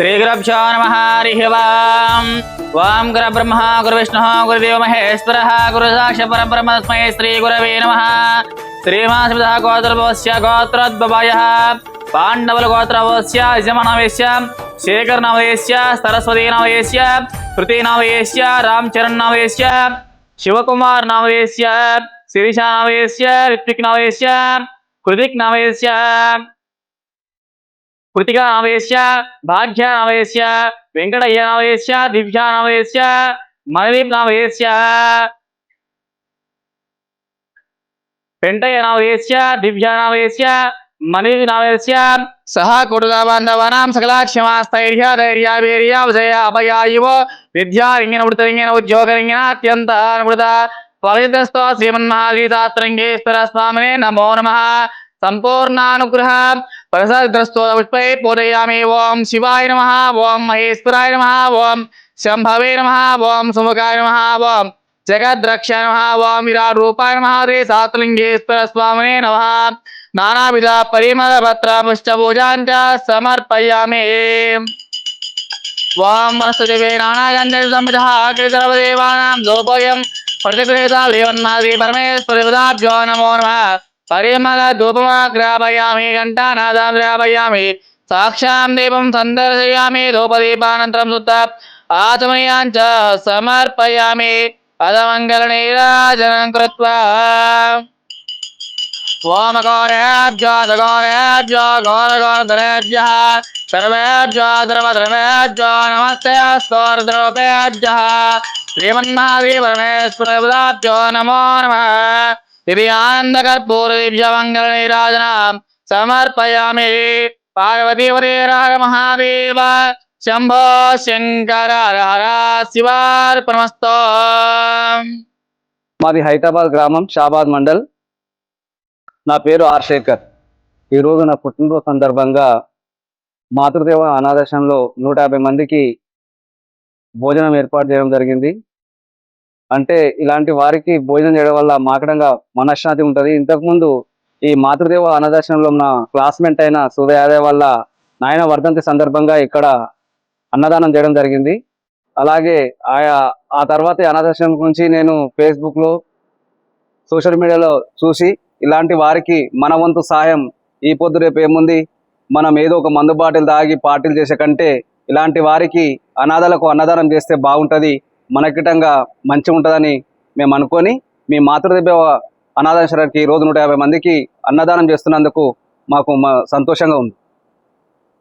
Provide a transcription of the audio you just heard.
శ్రీగురభ్యో నమ హరి ఓం ఓం గుర బ్రహ్మ గురు విష్ణు గురుదేవ మహేశ్వర గురు సాక్ష పరబ్రహ్మ తస్మై శ్రీ గురవే నమ శ్రీమాస్మిత గోత్రభవస్య గోత్రోద్భవాయ పాండవుల గోత్రభవస్య యజమానవేశ్య శేఖర్ నవయేశ్య సరస్వతీ నవయేశ్య కృతి నవయేశ్య రామ్ చరణ్ నవయేశ్య శివకుమార్ నవయేశ్య శిరీష నవయేశ్య రిత్విక్ నవయేశ్య కృతిక్ నవయేశ్య మనదీప్ నవయేశ్య పెంటయ్య నవయేశ్య దివ్య నవయేశ్య మనదీప్ నవయేశ్య సహా కుటుంబ బాంధవానాం సకలాక్షమాస్థైర్య ధైర్య వీర్య విజయ అభయాయువ విద్యారింగిన వృతరింగిన ఉద్యోగరింగిన అత్యంత అనుమృత ఫలితస్తో శ్రీమన్మహాగీతాత్రంగేశ్వర స్వామినే నమో నమ. సంపూర్ణానుగ్రహం. ప్రసాద్రస్తో పూరయామి ఓం శివాయ నమ ఓం మహేశ్వరాయ నమ ఓం శంభవే నమ ఓం సుముఖాయ నమ ఓం జగద్రక్ష నమ ఓం విరారూపాయ నమ రే సాత్లింగేశ్వర స్వామినే నమ నానావిధ పరిమళ పత్ర పుష్ట పూజాంచ సమర్పయామి ఓం వనస్పతివే నానాగంధ సంహిత కృతరవదేవానాం లోపోయం ప్రతిగృహీత దేవన్మాది పరమేశ్వరభ్యో నమో నమ పరిమళ ధూపమాగ్రాపయామి ఘంటానాదాం గ్రాపయామి సాక్షాం దీపం సందర్శయామి ధూపదీపానంతరం శుద్ధ ఆచమయాం చ సమర్పయామి పదమంగళ నీరాజనం కృత్వా ఓమకోరేభ్యో సగోరేభ్యో గోరగోరధరేభ్యः సర్వేభ్యో ధర్మధర్మేభ్యో నమస్తే స్తోర్ద్రోపేభ్యः శ్రీమన్మహాదేవరమేశ్వరభ్యో నమో నమः దివ్యానందకర్పూరదివ్యమంగళనీరాజనాం సమర్పయామి పార్వతీవరేరాయ మహాదేవ శంభో శంకర శివార్పణమస్తో మాది హైదరాబాద్ గ్రామం షాబాద్ మండల్. నా పేరు ఆర్ శేఖర్. ఈరోజు నా పుట్టినరోజు సందర్భంగా మాతృదేవ అనాథాశ్రమంలో నూట యాభై మందికి భోజనం ఏర్పాటు చేయడం జరిగింది. అంటే ఇలాంటి వారికి భోజనం చేయడం వల్ల మాకడంగా మనశ్శాంతి ఉంటుంది. ఇంతకుముందు ఈ మాతృదేవ అన్నదర్శనంలో ఉన్న క్లాస్మేట్ అయిన సూర్యాదయ వల్ల నాయన వర్ధంతి సందర్భంగా ఇక్కడ అన్నదానం చేయడం జరిగింది. అలాగే ఆయా ఆ తర్వాత ఈ అనాథాశ్రమం గురించి నేను ఫేస్బుక్లో సోషల్ మీడియాలో చూసి ఇలాంటి వారికి మన వంతు సాయం ఈ పొద్దు రేపు ఏముంది? మనం ఏదో ఒక మందు బాటిల్ తాగి పార్టీలు చేసే కంటే ఇలాంటి వారికి అనాథలకు అన్నదానం చేస్తే బాగుంటుంది. మనకిటంగా మంచిగా ఉంటుందని మేము అనుకొని మీ మాతృదేవ అనాథాశ్రమానికి రోజు నూట యాభై మందికి అన్నదానం చేస్తున్నందుకు మాకు సంతోషంగా ఉంది.